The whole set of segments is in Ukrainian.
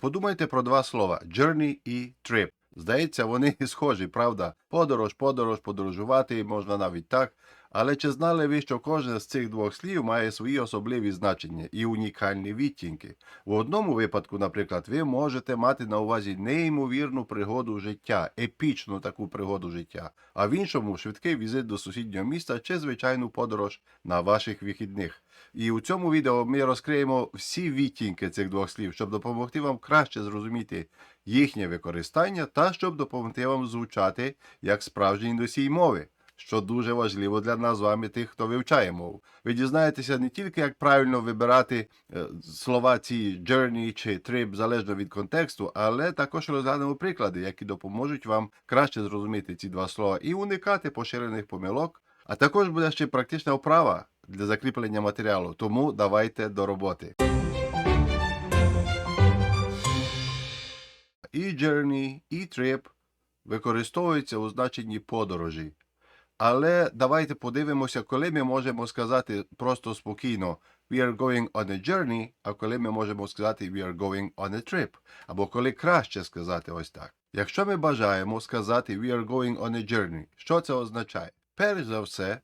Подумайте про два слова journey і trip. Здається, вони схожі, правда? Подорож, подорож, подорожувати можна навіть так. Але чи знали ви, що кожне з цих двох слів має свої особливі значення і унікальні відтінки? В одному випадку, наприклад, ви можете мати на увазі неймовірну пригоду життя, епічну таку пригоду життя, а в іншому швидкий візит до сусіднього міста чи звичайну подорож на ваших вихідних. І у цьому відео ми розкриємо всі відтінки цих двох слів, щоб допомогти вам краще зрозуміти їхнє використання та щоб допомогти вам звучати як справжній носій мови що дуже важливо для нас з вами, тих, хто вивчає мову. Ви дізнаєтеся не тільки, як правильно вибирати е, слова ці journey чи trip, залежно від контексту, але також розглянемо приклади, які допоможуть вам краще зрозуміти ці два слова і уникати поширених помилок. А також буде ще практична вправа для закріплення матеріалу. Тому давайте до роботи. І journey, і trip використовуються у значенні подорожі. Але давайте подивимося, коли ми можемо сказати просто спокійно We are going on a journey, а коли ми можемо сказати We are going on a trip. Або коли краще сказати ось так. Якщо ми бажаємо сказати We are going on a journey, що це означає? Перш за все,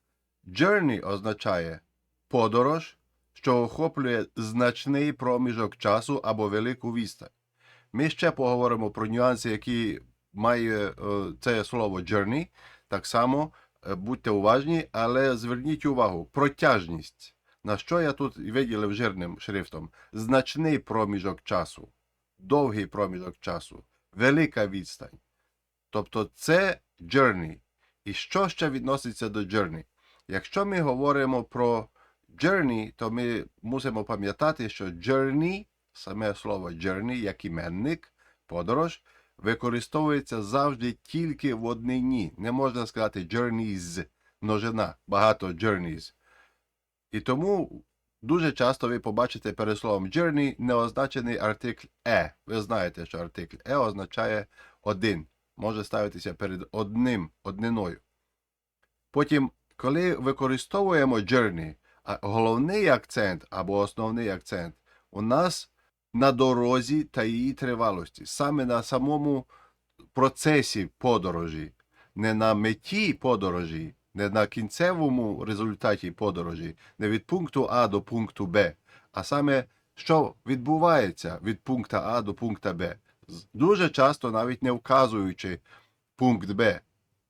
journey означає подорож, що охоплює значний проміжок часу або велику відстань. Ми ще поговоримо про нюанси, які має е, це слово journey. Так само Е, будьте уважні, але зверніть увагу, протяжність. На що я тут виділив жирним шрифтом? Значний проміжок часу, довгий проміжок часу, велика відстань. Тобто це journey. І що ще відноситься до journey? Якщо ми говоримо про journey, то ми мусимо пам'ятати, що journey, саме слово journey, як іменник, подорож, використовується завжди тільки в однині. Не можна сказати journeys, множина, багато journeys. І тому дуже часто ви побачите перед словом journey неозначений артикль е. Ви знаєте, що артикль е означає один. Може ставитися перед одним, одниною. Потім, коли використовуємо journey, а головний акцент або основний акцент у нас на дорозі та її тривалості, саме на самому процесі подорожі, не на меті подорожі, не на кінцевому результаті подорожі, не від пункту А до пункту Б, а саме що відбувається від пункту А до пункту Б. Дуже часто навіть не вказуючи пункт Б,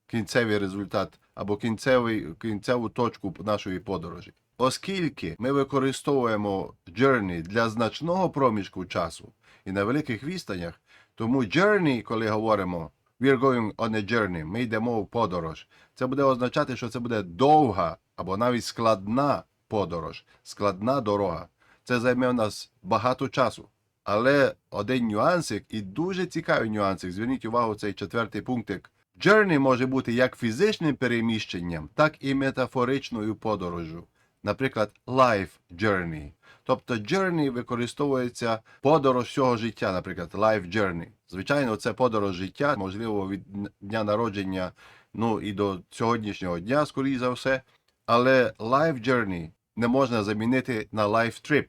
кінцевий результат або кінцевий, кінцеву точку нашої подорожі. Оскільки ми використовуємо journey для значного проміжку часу і на великих відстанях, тому journey, коли говоримо we are going on a journey, ми йдемо в подорож, це буде означати, що це буде довга або навіть складна подорож, складна дорога. Це займе в нас багато часу. Але один нюансик і дуже цікавий нюансик. Зверніть увагу цей четвертий пунктик. Journey може бути як фізичним переміщенням, так і метафоричною подорожю наприклад, life journey. Тобто journey використовується подорож всього життя, наприклад, life journey. Звичайно, це подорож життя, можливо, від дня народження ну і до сьогоднішнього дня, скоріше за все. Але life journey не можна замінити на life trip.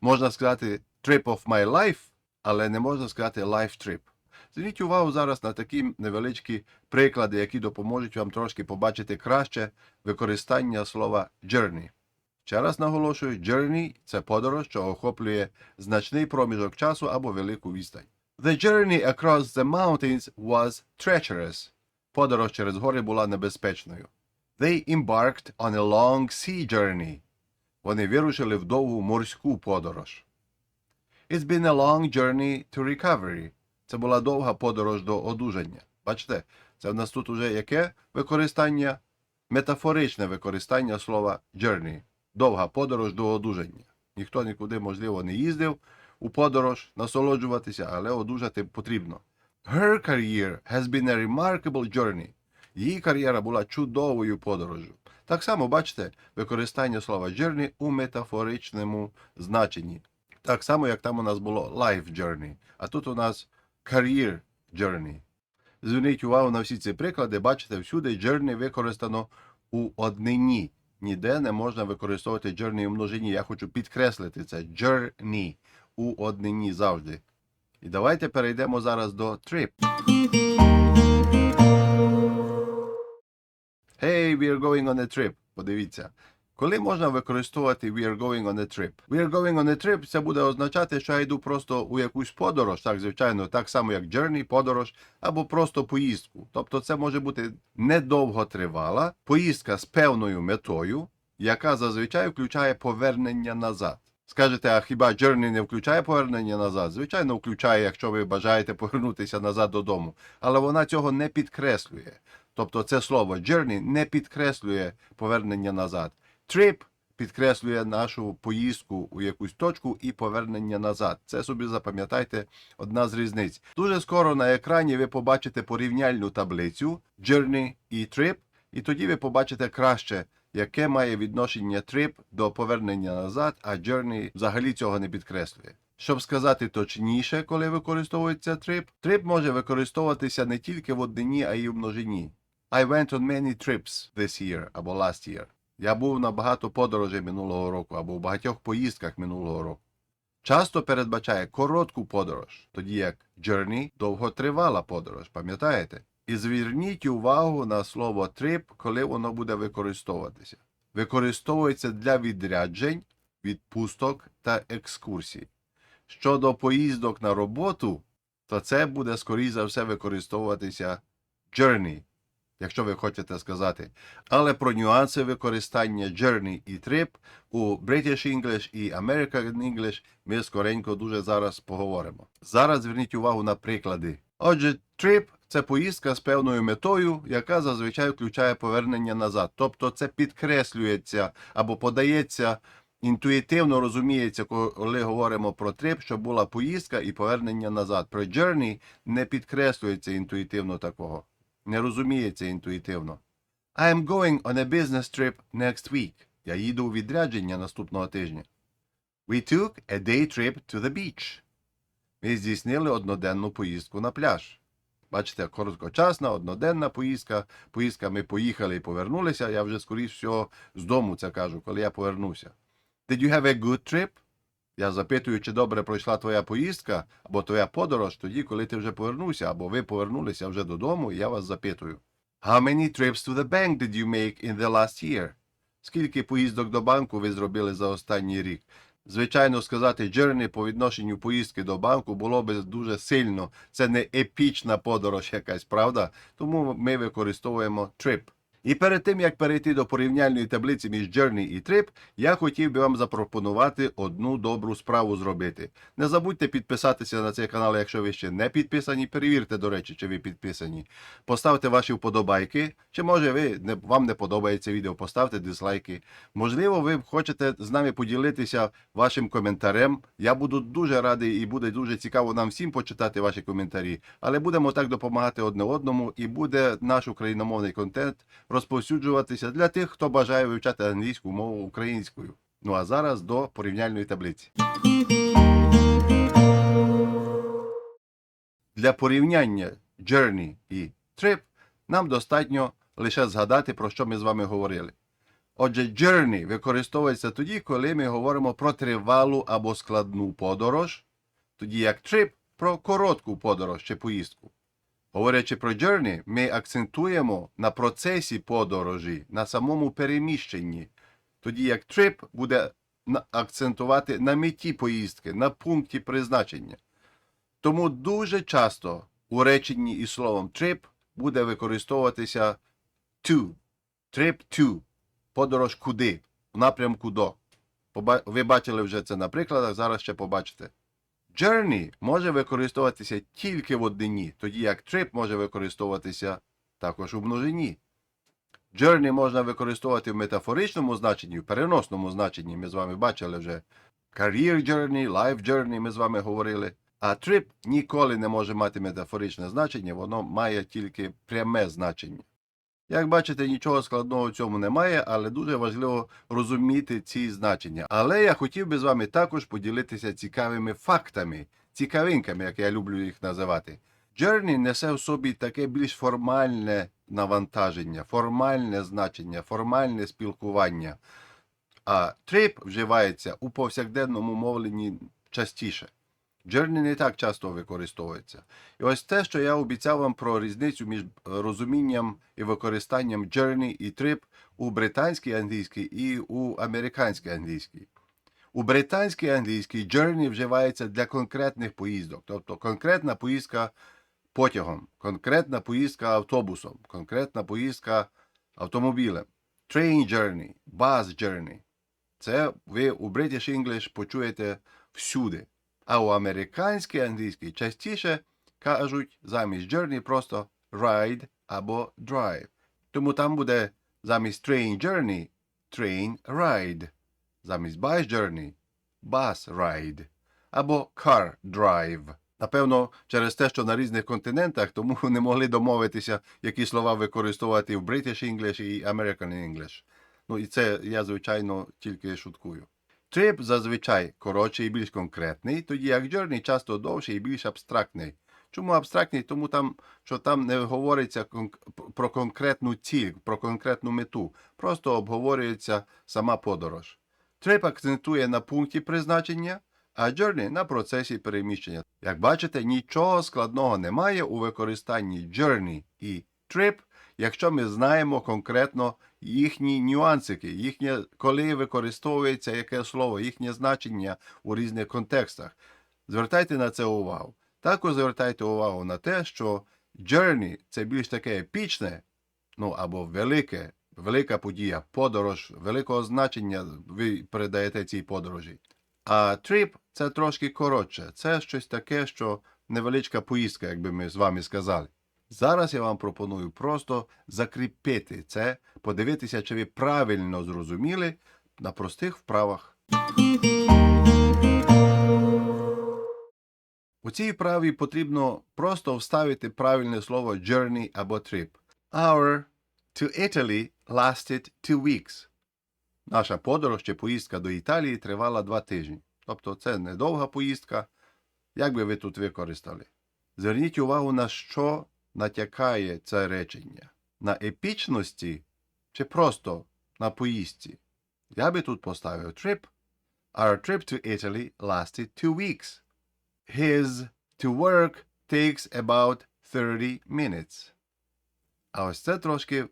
Можна сказати trip of my life, але не можна сказати life trip. Зверніть увагу зараз на такі невеличкі приклади, які допоможуть вам трошки побачити краще використання слова journey. Ще раз наголошую, journey – це подорож, що охоплює значний проміжок часу або велику відстань. The journey across the mountains was treacherous. Подорож через гори була небезпечною. They embarked on a long sea journey. Вони вирушили в довгу морську подорож. It's been a long journey to recovery. Це була довга подорож до одужання. Бачите, це в нас тут уже яке використання? Метафоричне використання слова journey довга подорож до одужання. Ніхто нікуди, можливо, не їздив у подорож насолоджуватися, але одужати потрібно. Her career has been a remarkable journey. Її кар'єра була чудовою подорожю. Так само, бачите, використання слова journey у метафоричному значенні. Так само, як там у нас було life journey, а тут у нас career journey. Зверніть увагу на всі ці приклади, бачите, всюди journey використано у однині ніде не можна використовувати journey у множині. Я хочу підкреслити це journey у однині завжди. І давайте перейдемо зараз до trip. Hey, we are going on a trip. Подивіться. Коли можна використовувати we are going on a trip? We are going on a trip це буде означати, що я йду просто у якусь подорож, так звичайно, так само як journey, подорож, або просто поїздку. Тобто це може бути недовготривала поїздка з певною метою, яка зазвичай включає повернення назад. Скажете, а хіба journey не включає повернення назад? Звичайно, включає, якщо ви бажаєте повернутися назад додому, але вона цього не підкреслює. Тобто це слово journey не підкреслює повернення назад. Trip підкреслює нашу поїздку у якусь точку і повернення назад. Це собі запам'ятайте одна з різниць. Дуже скоро на екрані ви побачите порівняльну таблицю journey і trip, і тоді ви побачите краще, яке має відношення trip до повернення назад, а journey взагалі цього не підкреслює. Щоб сказати точніше, коли використовується trip, trip може використовуватися не тільки в однині, а й у множині. I went on many trips this year або last year. Я був на багато подорожей минулого року або в багатьох поїздках минулого року. Часто передбачає коротку подорож, тоді як journey – довготривала подорож, пам'ятаєте? І зверніть увагу на слово trip, коли воно буде використовуватися. Використовується для відряджень, відпусток та екскурсій. Щодо поїздок на роботу, то це буде, скоріш за все, використовуватися journey, якщо ви хочете сказати. Але про нюанси використання journey і trip у British English і American English ми скоренько дуже зараз поговоримо. Зараз зверніть увагу на приклади. Отже, trip – це поїздка з певною метою, яка зазвичай включає повернення назад. Тобто це підкреслюється або подається інтуїтивно розуміється, коли говоримо про трип, що була поїздка і повернення назад. Про journey не підкреслюється інтуїтивно такого, не розуміється інтуїтивно. I am going on a business trip next week. Я їду у відрядження наступного тижня. We took a day trip to the beach. Ми здійснили одноденну поїздку на пляж. Бачите, короткочасна, одноденна поїздка. Поїздка ми поїхали і повернулися. Я вже скоріш всього з дому це кажу, коли я повернуся. Did you have a good trip? Я запитую, чи добре пройшла твоя поїздка або твоя подорож тоді, коли ти вже повернувся, або ви повернулися вже додому, я вас запитую. How many trips to the bank did you make in the last year? Скільки поїздок до банку ви зробили за останній рік? Звичайно, сказати journey по відношенню поїздки до банку було би дуже сильно. Це не епічна подорож якась, правда? Тому ми використовуємо trip. І перед тим як перейти до порівняльної таблиці між Journey і Trip, я хотів би вам запропонувати одну добру справу зробити. Не забудьте підписатися на цей канал, якщо ви ще не підписані. Перевірте, до речі, чи ви підписані. Поставте ваші вподобайки. Чи може ви не вам не подобається відео, поставте дизлайки. Можливо, ви хочете з нами поділитися вашим коментарем. Я буду дуже радий і буде дуже цікаво нам всім почитати ваші коментарі. Але будемо так допомагати одне одному, і буде наш україномовний контент розповсюджуватися для тих, хто бажає вивчати англійську мову українською. Ну а зараз до порівняльної таблиці. Для порівняння journey і trip нам достатньо лише згадати, про що ми з вами говорили. Отже, journey використовується тоді, коли ми говоримо про тривалу або складну подорож, тоді як trip про коротку подорож чи поїздку. Говорячи про journey, ми акцентуємо на процесі подорожі, на самому переміщенні, тоді як trip буде акцентувати на меті поїздки, на пункті призначення. Тому дуже часто у реченні із словом trip буде використовуватися to, trip to, подорож куди, в напрямку до. Ви бачили вже це на прикладах, зараз ще побачите. Journey може використовуватися тільки в однині, тоді як trip може використовуватися також у множині. Journey можна використовувати в метафоричному значенні, в переносному значенні. Ми з вами бачили вже career journey, life journey, ми з вами говорили. А trip ніколи не може мати метафоричне значення, воно має тільки пряме значення. Як бачите, нічого складного в цьому немає, але дуже важливо розуміти ці значення. Але я хотів би з вами також поділитися цікавими фактами, цікавинками, як я люблю їх називати. Journey несе в собі таке більш формальне навантаження, формальне значення, формальне спілкування. А trip вживається у повсякденному мовленні частіше. Journey не так часто використовується. І ось те, що я обіцяв вам про різницю між е, розумінням і використанням journey і trip у британській англійській і у американській англійській. У британській англійській journey вживається для конкретних поїздок, тобто конкретна поїздка потягом, конкретна поїздка автобусом, конкретна поїздка автомобілем. Train journey, bus journey. Це ви у British English почуєте всюди. А у американській англійській частіше кажуть замість journey просто ride або drive. Тому там буде замість train journey train ride, замість bus journey bus ride або car drive. Напевно, через те, що на різних континентах, тому не могли домовитися, які слова використовувати в British English і American English. Ну і це я, звичайно, тільки шуткую. Trip зазвичай коротший і більш конкретний, тоді як journey часто довший і більш абстрактний. Чому абстрактний? Тому там, що там не говориться про конкретну ціль, про конкретну мету. Просто обговорюється сама подорож. Trip акцентує на пункті призначення, а journey на процесі переміщення. Як бачите, нічого складного немає у використанні journey і trip, якщо ми знаємо конкретно їхні нюансики, їхнє, коли використовується яке слово, їхнє значення у різних контекстах. Звертайте на це увагу. Також звертайте увагу на те, що journey – це більш таке епічне, ну або велике, велика подія, подорож, великого значення ви передаєте цій подорожі. А trip – це трошки коротше. Це щось таке, що невеличка поїздка, як би ми з вами сказали. Зараз я вам пропоную просто закріпити це, подивитися, чи ви правильно зрозуміли на простих вправах. У цій вправі потрібно просто вставити правильне слово journey або trip. Our to Italy lasted two weeks. Наша подорож чи поїздка до Італії тривала два тижні. Тобто це недовга поїздка. Як би ви тут використали? Зверніть увагу, на що натякає це речення. На епічності чи просто на поїздці. Я би тут поставив trip. Our trip to Italy lasted two weeks. His to work takes about 30 minutes. А ось це трошки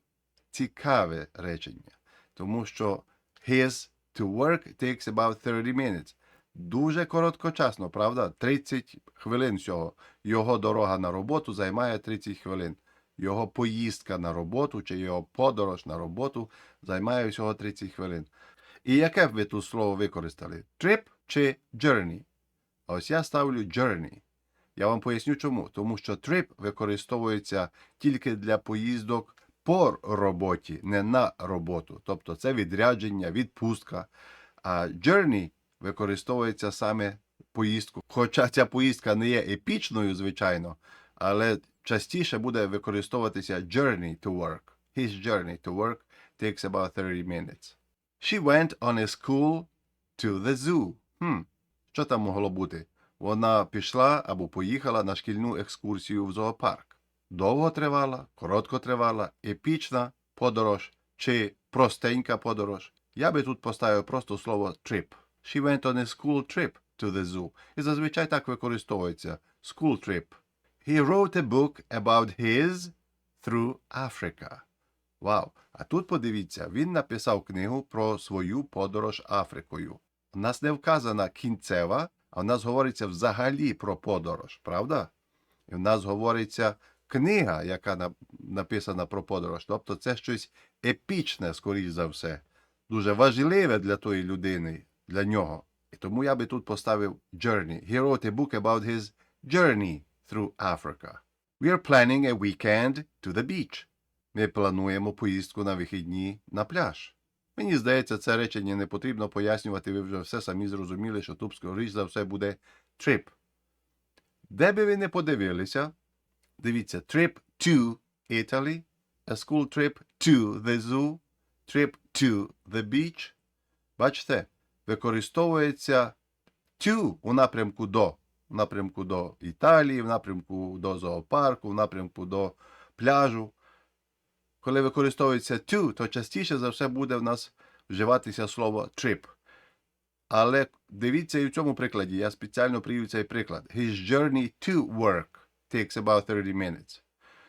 цікаве речення, тому що his to work takes about 30 minutes. Дуже короткочасно, правда? 30 хвилин всього. Його дорога на роботу займає 30 хвилин. Його поїздка на роботу чи його подорож на роботу займає всього 30 хвилин. І яке б ви тут слово використали? Trip чи journey? Ось я ставлю journey. Я вам поясню чому. Тому що trip використовується тільки для поїздок по роботі, не на роботу. Тобто це відрядження, відпустка. А journey використовується саме поїздку. Хоча ця поїздка не є епічною, звичайно, але частіше буде використовуватися journey to work. His journey to work takes about 30 minutes. She went on a school to the zoo. Хм, що там могло бути? Вона пішла або поїхала на шкільну екскурсію в зоопарк. Довго тривала, коротко тривала, епічна подорож чи простенька подорож. Я би тут поставив просто слово trip. She went on a school trip to the zoo. І зазвичай так використовується school trip. He wrote a book about his through Africa. Вау! А тут подивіться, він написав книгу про свою подорож Африкою. У нас не вказана кінцева, а в нас говориться взагалі про подорож, правда? І в нас говориться книга, яка написана про подорож. Тобто це щось епічне, скоріш за все, дуже важливе для тої людини, для нього. І тому я би тут поставив journey. He wrote a book about his journey through Africa. We are planning a weekend to the beach. Ми плануємо поїздку на вихідні на пляж. Мені здається, це речення не потрібно пояснювати, ви вже все самі зрозуміли, що тут, скоріш за все, буде trip. Де би ви не подивилися, дивіться, trip to Italy, a school trip to the zoo, trip to the beach. Бачите, використовується to у напрямку до, в напрямку до Італії, в напрямку до зоопарку, в напрямку до пляжу. Коли використовується to, то частіше за все буде в нас вживатися слово trip. Але дивіться і в цьому прикладі. Я спеціально привів цей приклад. His journey to work takes about 30 minutes.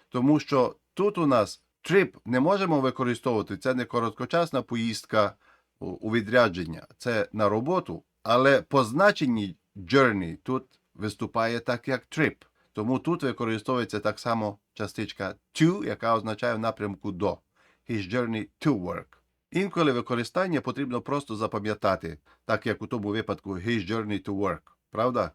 Тому що тут у нас trip не можемо використовувати. Це не короткочасна поїздка у- відрядження, це на роботу. Але по значенні journey тут виступає так, як trip. Тому тут використовується так само частичка to, яка означає в напрямку до. His journey to work. Інколи використання потрібно просто запам'ятати, так як у тому випадку his journey to work. Правда?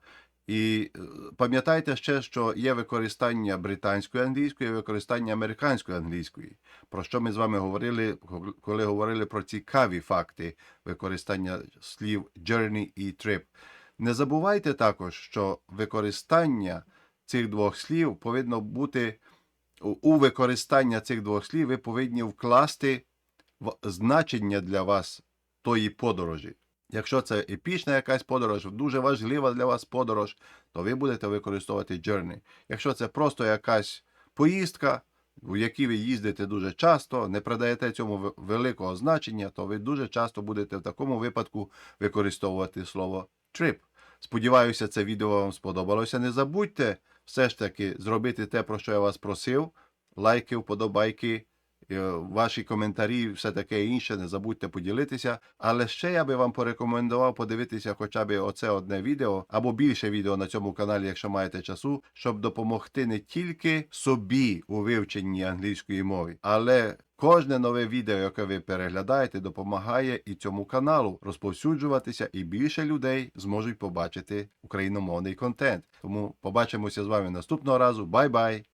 І е, пам'ятайте ще, що є використання британської англійської, і використання американської англійської. Про що ми з вами говорили, коли говорили про цікаві факти використання слів journey і trip. Не забувайте також, що використання цих двох слів повинно бути у- використання цих двох слів ви повинні вкласти значення для вас тої подорожі. Якщо це епічна якась подорож, дуже важлива для вас подорож, то ви будете використовувати journey. Якщо це просто якась поїздка, в якій ви їздите дуже часто, не придаєте цьому великого значення, то ви дуже часто будете в такому випадку використовувати слово trip. Сподіваюся, це відео вам сподобалося. Не забудьте все ж таки зробити те, про що я вас просив. Лайки, вподобайки, ваші коментарі, все таке інше. Не забудьте поділитися. Але ще я би вам порекомендував подивитися хоча б оце одне відео або більше відео на цьому каналі, якщо маєте часу, щоб допомогти не тільки собі у вивченні англійської мови, але Кожне нове відео, яке ви переглядаєте, допомагає і цьому каналу розповсюджуватися, і більше людей зможуть побачити україномовний контент. Тому побачимося з вами наступного разу. Бай-бай!